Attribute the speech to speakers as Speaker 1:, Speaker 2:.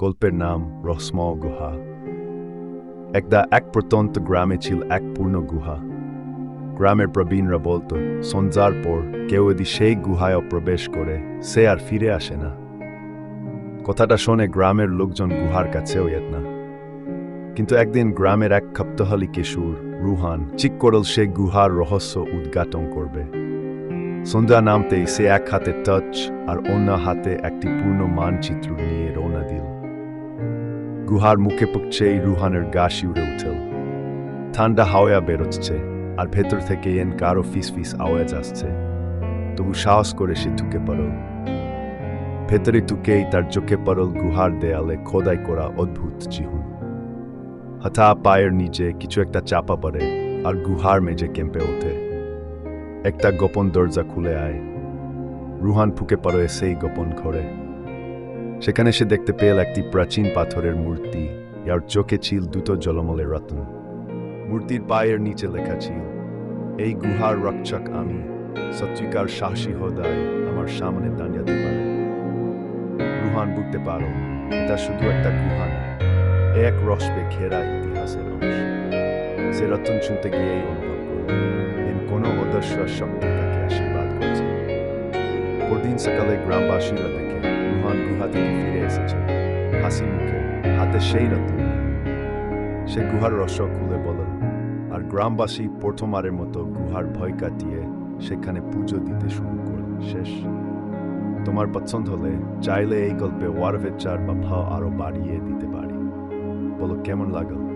Speaker 1: গল্পের নাম রসমা গুহা। একদা এক প্রত্যন্ত গ্রামে ছিল এক পূর্ণ গুহা। গ্রামের প্রবীণরা বলতো, সন্ধ্যার পর কেউ যদি সেই গুহায় প্রবেশ করে, সে আর ফিরে আসে না। কথাটা শুনে গ্রামের লোকজন গুহার কাছেও যেত না। কিন্তু একদিন গ্রামের এক খাপ্তহালি কিশোর, রুহান চিক করল সে গুহার রহস্য উদ্ঘাটন করবে। সন্ধ্যা নামতেই সে এক হাতে টাচ আর অন্য হাতে একটি পূর্ণ মানচিত্র নিয়ে রওনা দিল। গুহার মুখে পুকছেই রুহানের গা শিউরে উঠল ঠান্ডা হাওয়া বেরোচ্ছে আর ভেতর থেকে এন কারও ফিস ফিস আওয়াজ আসছে। তবু সাহস করে সে ঢুকে পড়ল। ভেতরে ঢুকেই তার চোখে পড়ল গুহার দেয়ালে খোদাই করা অদ্ভুত চিহ্ন হঠা পায়ের নিচে কিছু একটা চাপা পড়ে আর গুহার মেজে কেঁপে ওঠে। একটা গোপন দরজা খুলে আয়। রুহান ফুকে পড়ে সেই গোপন ঘরে। সেখানে সে দেখতে পেল একটি প্রাচীন পাথরের মূর্তি, যার চোখে ছিল দুটো জলমলের রত্ন। মূর্তির পায়ের নিচে লেখা ছিল, এই গুহার রক্ষক আমি, সত্যিকার সাহসী হদায় আমার সামনে দাঁড়িয়ে পারে। রুহান বুঝতে পারো এটা শুধু একটা গুহা নয়, এ এক রসবে ঘেরা ইতিহাসের অংশ। সে রতন শুনতে গিয়েই অনুভব করল কোনো অদর্শ শক্তি তাকে আশীর্বাদ করছে পরদিন সকালে গ্রামবাসীরা দেখে রুহান গুহা থেকে ফিরে এসেছে। হাসি মুখে, হাতে সেই রত্ন। সে গুহার রস্য খুলে বলল, আর গ্রামবাসী প্রথমারের মতো গুহার ভয় কাটিয়ে সেখানে পুজো দিতে শুরু করল শেষ। তোমার পছন্দ হলে চাইলে এই গল্পে ওয়ারভেচার বা ভাও আরও বাড়িয়ে দিতে পারি। বলো, কেমন লাগল?